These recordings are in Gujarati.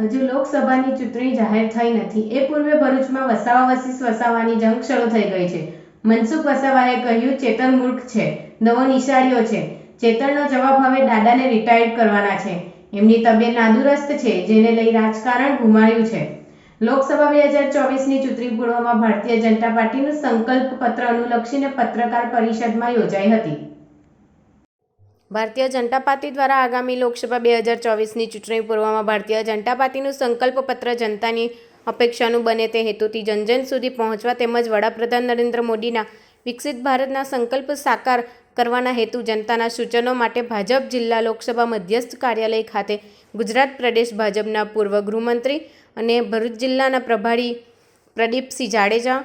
હજુ લોકસભાની ચૂંટણી જાહેર થઈ નથી. એ પૂર્વે ભરૂચમાં વસાવા વસીસ વસાવાની જંગ શરૂ થઈ ગઈ છે. મનસુખ વસાવાએ કહ્યું, ચેતન મૂર્ખ છે. નવો નિશાળીઓ છે. ચેતનનો જવાબ હવે દાદાને રિટાયર્ડ કરવાના છે. એમની તબિયત નાદુરસ્ત છે, જેને લઈ રાજકારણ ગુમાવ્યું છે. લોકસભા બે હજાર ચોવીસની ચૂંટણી પૂર્વમાં ભારતીય જનતા પાર્ટીનું સંકલ્પ પત્ર અનુલક્ષીને પત્રકાર પરિષદમાં યોજાઈ હતી. ભારતીય જનતા પાર્ટી દ્વારા આગામી લોકસભા બે હજાર ચોવીસની ચૂંટણી પૂર્વમાં ભારતીય જનતા પાર્ટીનું સંકલ્પ પત્ર જનતાની અપેક્ષાનું બને તે હેતુથી જનજન સુધી પહોંચવા તેમજ વડાપ્રધાન નરેન્દ્ર મોદીના વિકસિત ભારતના સંકલ્પ સાકાર કરવાના હેતુ જનતાના સૂચનો માટે ભાજપ જિલ્લા લોકસભા મધ્યસ્થ કાર્યાલય ખાતે ગુજરાત પ્રદેશ ભાજપના પૂર્વ ગૃહમંત્રી અને ભરૂચ જિલ્લાના પ્રભારી પ્રદીપસિંહ જાડેજા,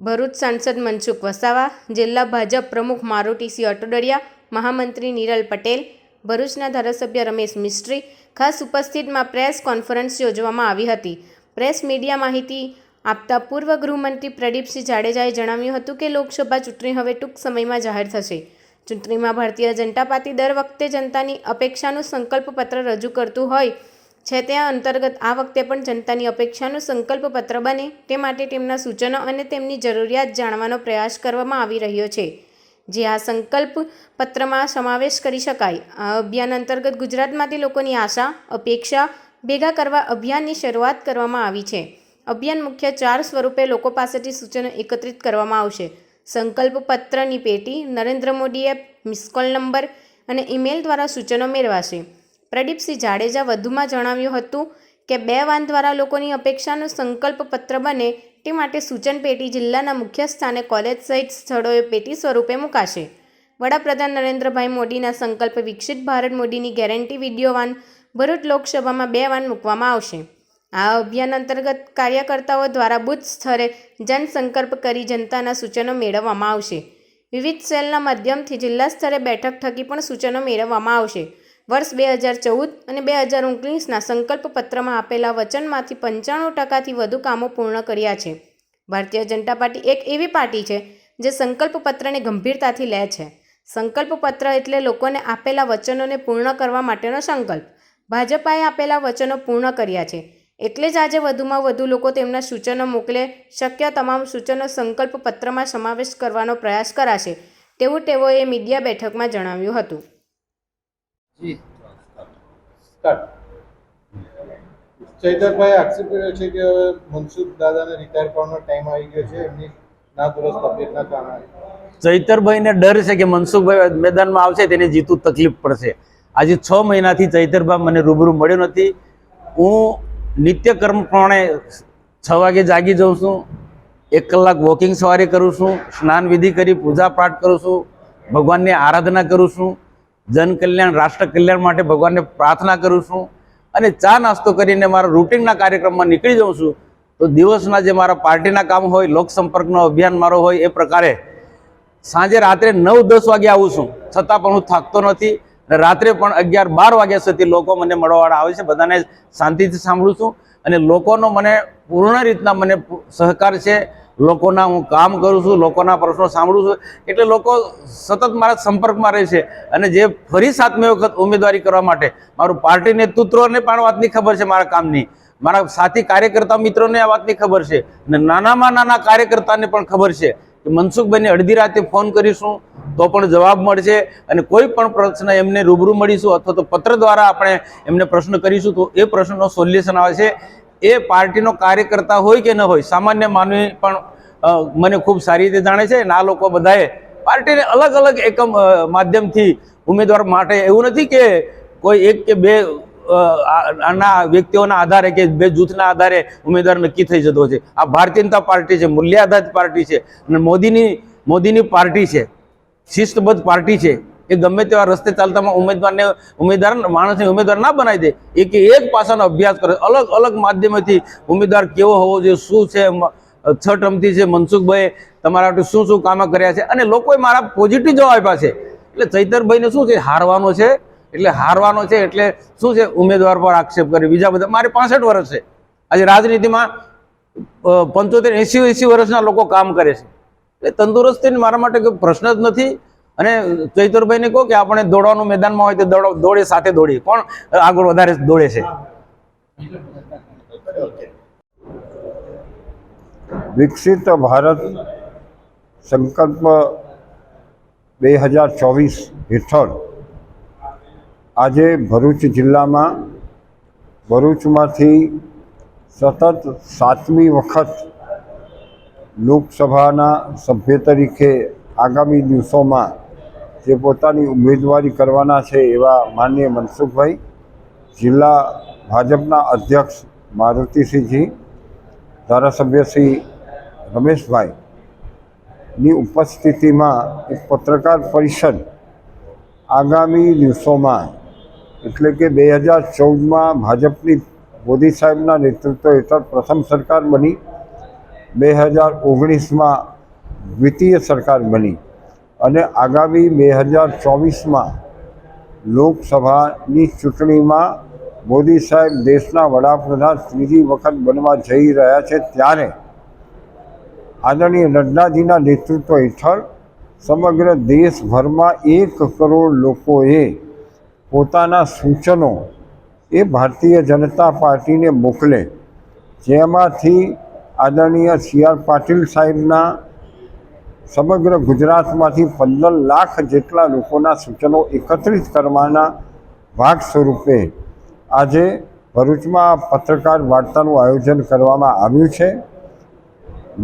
ભરૂચ સાંસદ મનસુખ વસાવા, જિલ્લા ભાજપ પ્રમુખ મારુતિસિંહ અટોડરિયા મહામંત્રી નિરલ પટેલ, ભરૂચના ધારાસભ્ય રમેશ મિસ્ત્રી, ખાસ ઉપસ્થિતમાં પ્રેસ કોન્ફરન્સ યોજવામાં આવી હતી. પ્રેસ મીડિયા માહિતી આપતા પૂર્વ ગૃહમંત્રી પ્રદીપસિંહ જાડેજાએ જણાવ્યું હતું કે લોકસભા ચૂંટણી હવે ટૂંક સમયમાં જાહેર થશે. ચૂંટણીમાં ભારતીય જનતા પાર્ટી દર વખતે જનતાની અપેક્ષાનું સંકલ્પપત્ર રજૂ કરતું હોય છે તે અંતર્ગત આ વખતે પણ જનતાની અપેક્ષાનું સંકલ્પપત્ર બને તે માટે તેમના સૂચનો અને તેમની જરૂરિયાત જાણવાનો પ્રયાસ કરવામાં આવી રહ્યો છે. જે આ સંકલ્પ પત્રમાં સમાવેશ કરી શકાય. આ અભિયાન અંતર્ગત ગુજરાતમાંથી લોકોની આશા, અપેક્ષા ભેગા કરવા અભિયાનની શરૂઆત કરવામાં આવી છે. અભિયાન મુખ્ય ચાર સ્વરૂપે લોકો પાસેથી સૂચનો એકત્રિત કરવામાં આવશે. સંકલ્પ પત્રની પેટી Narendra Modi app missed call number અને ઈમેલ દ્વારા સૂચનો મેળવાશે. પ્રદીપસિંહ જાડેજા વધુમાં જણાવ્યું હતું કે, બે વાન દ્વારા લોકોની અપેક્ષાનું સંકલ્પ પત્ર બને તે માટે સૂચન પેટી જિલ્લાના મુખ્ય સ્થાને કોલેજ સહિત સ્થળોએ પેટી સ્વરૂપે મુકાશે. વડાપ્રધાન નરેન્દ્રભાઈ મોદીના સંકલ્પ વિકસિત ભારત મોદીની ગેરંટી વીડિયો વાન ભરૂચ લોકસભામાં બે વાન મૂકવામાં આવશે. આ અભિયાન અંતર્ગત કાર્યકર્તાઓ દ્વારા બુથ સ્તરે જનસંકલ્પ કરી જનતાના સૂચનો મેળવવામાં આવશે. વિવિધ સેલના માધ્યમથી જિલ્લા સ્તરે બેઠક થકી પણ સૂચનો મેળવવામાં આવશે. વર્ષ બે હજાર ચૌદ અને બે હજાર ઓગણીસના સંકલ્પ પત્રમાં આપેલા વચનમાંથી પંચાણું ટકાથી વધુ કામો પૂર્ણ કર્યા છે. ભારતીય જનતા પાર્ટી એક એવી પાર્ટી છે જે સંકલ્પ પત્રને ગંભીરતાથી લે છે. સંકલ્પ પત્ર એટલે લોકોને આપેલા વચનોને પૂર્ણ કરવા માટેનો સંકલ્પ. ભાજપાએ આપેલા વચનો પૂર્ણ કર્યા છે. એટલે જ આજે વધુમાં વધુ લોકો તેમના સૂચનો મોકલે શક્ય તમામ સૂચનો સંકલ્પ પત્રમાં સમાવેશ કરવાનો પ્રયાસ કરાશે, તેવું તેઓએ મીડિયા બેઠકમાં જણાવ્યું હતું. જી. ચૈતરભાઈ આક્ષેપ કર્યો છે કે હવે મનસુખ દાદાને રિટાયર કરવાનો ટાઈમ આવી ગયો છે. એમની તબિયતના કારણે. ચૈતરભાઈને ડર છે કે મનસુખભાઈ મેદાનમાં આવશે તેને જીતું તકલીફ પડશે. આજે છ મહિનાથી ચૈતરભાઈ મને રૂબરૂ મળ્યો નથી. હું નિત્યકર્મ પ્રમાણે છ વાગે જાગી જાઉં છું. એક કલાક વોકિંગ સવારે કરું છું. સ્નાન વિધિ કરી, પૂજા પાઠ કરું છું. ભગવાનની આરાધના કરું છું. જન કલ્યાણ રાષ્ટ્ર કલ્યાણ માટે ભગવાનને પ્રાર્થના કરું છું અને ચા નાસ્તો કરીને મારા રૂટિનના કાર્યક્રમમાં નીકળી જાઉં છું, તો દિવસના જે મારા પાર્ટીના કામ હોય, લોકસંપર્કનો અભિયાન મારો હોય, એ પ્રકારે સાંજે રાત્રે નવ દસ વાગે આવું છું. છતાં પણ હું થાકતો નથી અને રાત્રે પણ અગિયાર બાર વાગ્યા સુધી લોકો મને મળવાવાળા આવે છે, બધાને શાંતિથી સાંભળું છું અને લોકોનો મને પૂર્ણ રીતના મને સહકાર છે લોકોના હું કામ કરું છું, લોકોના પ્રશ્નો સાંભળું છું, એટલે લોકો સતત મારા સંપર્કમાં રહે છે. અને જે ફરી સાતમી વખત ઉમેદવારી કરવા માટે મારું પાર્ટી નેતૃત્વને પણ વાતની ખબર છે મારા કામની. મારા સાથી કાર્યકર્તા મિત્રોને આ વાતની ખબર છે. અને નાનામાં નાના કાર્યકર્તાને પણ ખબર છે કે મનસુખભાઈને અડધી રાતે ફોન કરીશું તો પણ જવાબ મળશે. અને કોઈ પણ પ્રશ્ન એમને રૂબરૂ મળીશું અથવા તો પત્ર દ્વારા આપણે એમને પ્રશ્ન કરીશું તો એ પ્રશ્નનો સોલ્યુશન આવે છે. એ પાર્ટીનો કાર્યકર્તા હોય કે ન હોય, સામાન્ય માનવી પણ મને ખૂબ સારી રીતે જાણે છે આ લોકો બધાએ પાર્ટીને અલગ અલગ એકમ માધ્યમથી ઉમેદવાર માટે એવું નથી કે કોઈ એક કે બે આના વ્યક્તિઓના આધારે કે બે જૂથના આધારે ઉમેદવાર નક્કી થઈ જતો છે. આ ભારતીય જનતા પાર્ટી છે મૂલ્ય આધારિત પાર્ટી છે અને મોદીની મોદીની પાર્ટી છે, શિસ્તબદ્ધ પાર્ટી છે. એ ગમે તેવા રસ્તે ચાલતામાં ઉમેદવારને ઉમેદવાર, માણસને ઉમેદવાર ના બનાવી દે, એ કે એક પાસાનો અભ્યાસ કરે. અલગ અલગ માધ્યમથી ઉમેદવાર કેવો હોવો જોઈએ, શું છે છ ટર્મથી છે મનસુખભાઈ તમારા માટે શું શું કામ કર્યા છે? અને લોકોએ મારા પોઝિટિવ જવાબ આપ્યા છે. એટલે ચૈતરભાઈને શું છે? હારવાનો છે. એટલે હારવાનો છે, એટલે શું છે? ઉમેદવાર પર આક્ષેપ કરે. બીજા બધા, મારે પાસઠ વર્ષ છે. આજે રાજનીતિમાં પંચોતેર એંસી એંસી વર્ષના લોકો કામ કરે છે. એટલે તંદુરસ્તી મારા માટે કોઈ પ્રશ્ન જ નથી. અને ચૈતરભાઈને કહો કે આપણે દોડવાનું મેદાનમાં હોય તો દોડો દોડે સાથે દોડીએ. કોણ આગળ વધારે દોડે છે? વિકસિત ભારત સંકલ્પ બે હજાર ચોવીસ હેઠળ આજે ભરૂચ જિલ્લામાં ભરૂચમાંથી સતત સાતમી વખત લોકસભાના સભ્ય તરીકે આગામી દિવસોમાં જે પોતાની ઉમેદવારી કરવાના છે એવા માનનીય મનસુખભાઈ, જિલ્લા ભાજપના અધ્યક્ષ મારુતિસિંહજી, ધારાસભ્ય શ્રી રમેશભાઈની ઉપસ્થિતિમાં એક પત્રકાર પરિષદ આગામી દિવસોમાં, એટલે કે બે હજાર ચૌદમાં ભાજપની મોદી સાહેબના નેતૃત્વ હેઠળ પ્રથમ સરકાર બની, બે હજાર ઓગણીસમાં દ્વિતીય સરકાર બની. અને આગામી બે હજાર ચોવીસમાં લોકસભાની ચૂંટણીમાં મોદી સાહેબ દેશના વડાપ્રધાન ત્રીજી વખત બનવા જઈ રહ્યા છે ત્યારે આદરણીય નડ્ડાજીના નેતૃત્વ હેઠળ સમગ્ર દેશભરમાં એક કરોડ લોકોએ પોતાના સૂચનો એ ભારતીય જનતા પાર્ટીને મોકલે, જેમાંથી આદરણીય સી આર પાટીલ સાહેબના સમગ્ર ગુજરાતમાંથી પંદર લાખ જેટલા લોકોના સૂચનો એકત્રિત કરવાના ભાગ સ્વરૂપે આજે ભરૂચમાં પત્રકાર વાર્તાનું આયોજન કરવામાં આવ્યું છે.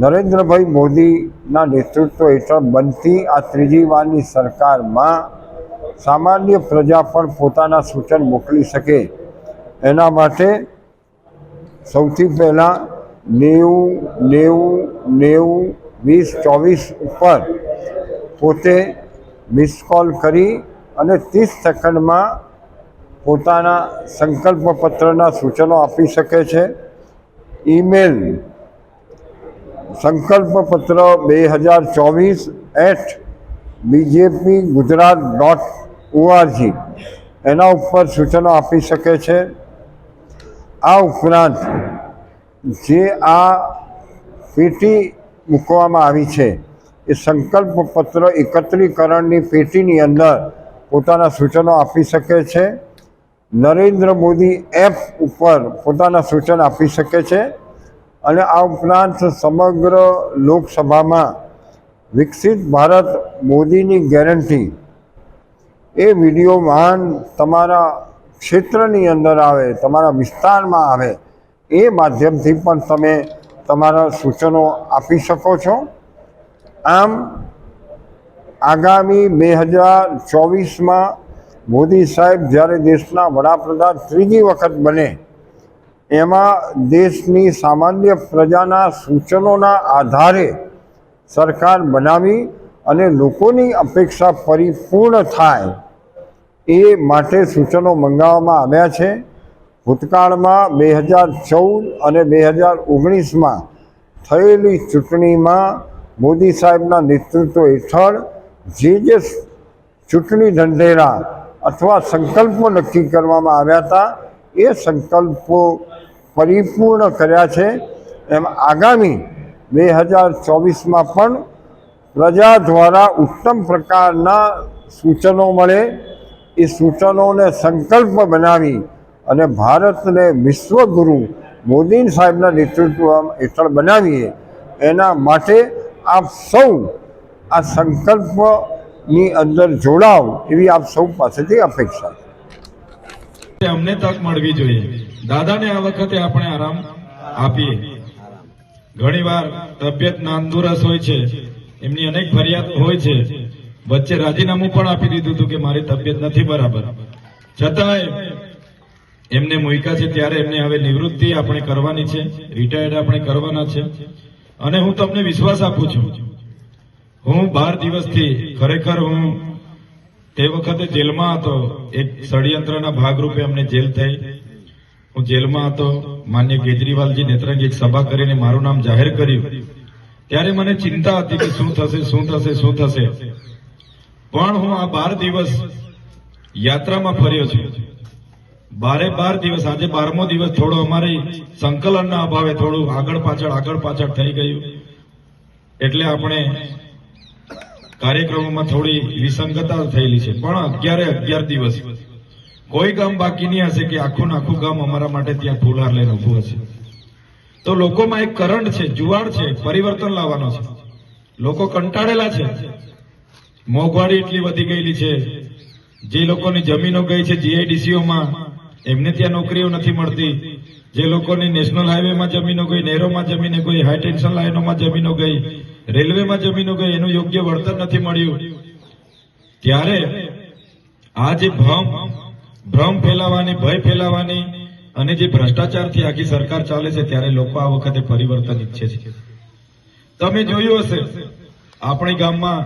નરેન્દ્રભાઈ મોદીના નેતૃત્વ હેઠળ બનતી આ ત્રીજી વારની સરકારમાં સામાન્ય પ્રજા પણ પોતાના સૂચન મોકલી શકે. એના માટે સૌથી પહેલાં નેવું નેવું નેવું વીસ, ચોવીસ ઉપર પોતે મિસ કોલ કરી અને ત્રીસ સેકન્ડમાં પોતાના સંકલ્પ પત્રના સૂચનો આપી શકે છે. ઈમેલ સંકલ્પ પત્ર બે હજાર ચોવીસ at BJP Gujarat dot org એના ઉપર સૂચનો આપી શકે છે. આ ઉપરાંત જે આ પેટી મૂકવામાં આવી છે. એ સંકલ્પ પત્ર એકત્રીકરણની પેટીની અંદર પોતાના સૂચનો આપી શકે છે. નરેન્દ્ર મોદી એપ ઉપર પોતાના સૂચન આપી શકે છે. અને આ ઉપરાંત સમગ્ર લોકસભામાં વિકસિત ભારત મોદીની ગેરંટી એ વીડિયો વાહન તમારા ક્ષેત્રની અંદર આવે, તમારા વિસ્તારમાં આવે, એ માધ્યમથી પણ તમે તમારા સૂચનો આપી શકો છો? આમ, આગામી બે હજાર ચોવીસમાં મોદી સાહેબ જ્યારે દેશના વડાપ્રધાન ત્રીજી વખત બને, એમાં દેશની સામાન્ય પ્રજાના સૂચનોના આધારે સરકાર બનાવી અને લોકોની અપેક્ષા પરિપૂર્ણ થાય એ માટે સૂચનો મંગાવવામાં આવ્યા છે. ભૂતકાળમાં બે હજાર ચૌદ અને બે હજાર ઓગણીસમાં થયેલી ચૂંટણીમાં મોદી સાહેબના નેતૃત્વ હેઠળ જે જે ચૂંટણી ઢંઢેરા અથવા સંકલ્પો નક્કી કરવામાં આવ્યા હતા, એ સંકલ્પો પરિપૂર્ણ કર્યા છે. એમ આગામી બે હજાર ચોવીસમાં પણ પ્રજા દ્વારા ઉત્તમ પ્રકારના સૂચનો મળે. એ સૂચનોને સંકલ્પ બનાવી અને ભારતને વિશ્વગુરુ મોદી સાહેબના નેતૃત્વ હેઠળ બનાવીએ, એના માટે આપ સૌ આ સંકલ્પની અંદર જોડાવ એવી આપ સૌ પાસેથી અપેક્ષા છે. અમને તક મળવી જોઈએ. દાદાને આ વખતે આપણે આરામ આપીએ. ઘણીવાર તબિયત નાંદુરસ હોય છે, એમની અનેક ફરિયાદ હોય છે. વચ્ચે રાજીનામું પણ આપી દીધું હતું કે મારી તબિયત નથી બરાબર. છતાંય એમને મૂક્યા છે ત્યારે એમને હવે નિવૃત્તિ આપણે કરવાની છે રિટાયર્ડ આપણે કરવાના છે. અને હું તમને વિશ્વાસ આપું છું, હું બાર દિવસથી ખરેખર હું તે વખતે જેલમાં હતો, એક ષડયંત્રના ભાગરૂપે અમને જેલ થઈ. હું જેલમાં હતો, માન્ય કેજરીવાલજી નેત્રંગી એક સભા કરીને મારું નામ જાહેર કર્યું. ત્યારે મને ચિંતા હતી કે શું થશે શું થશે શું થશે. પણ હું આ બાર દિવસ યાત્રામાં ફર્યો છું. બારે બાર દિવસ, આજે બારમો દિવસ થોડો અમારી સંકલનના અભાવે થોડું આગળ પાછળ આગળ પાછળ થઈ ગયું. એટલે આપણે કાર્યક્રમોમાં થોડી વિસંગતા થયેલી છે. પણ અગિયારે અગિયાર દિવસ. કોઈ ગામ બાકી નહીં હશે કે આખું આખું ગામ અમારા માટે ત્યાં ફૂલહાર લઈને ઊભું હશે. તો લોકોમાં એક કરંટ છે, જુવાળ છે, પરિવર્તન લાવવાનો છે. લોકો કંટાળેલા છે. મોંઘવારી એટલી વધી ગયેલી છે. જે લોકોની જમીનો ગઈ છે જીઆઈડીસીઓમાં એમને ત્યાં નોકરીઓ નથી મળતી. જે લોકોની નેશનલ હાઈવેમાં જમીનો ગઈ, નહેરોમાં જમીનો ગઈ, હાઈ ટેન્શન લાઈનોમાં જમીનો ગઈ, રેલવેમાં જમીનો ગઈ, એનું યોગ્ય વળતર નથી મળ્યું. ત્યારે આ જે ભ્રમ ભ્રમ ફેલાવાની, ભય ફેલાવાની અને જે ભ્રષ્ટાચારથી આખી સરકાર ચાલે છે, ત્યારે લોકો આ વખતે પરિવર્તન ઈચ્છે છે. તમે જોયું હશે, આપણે ગામમાં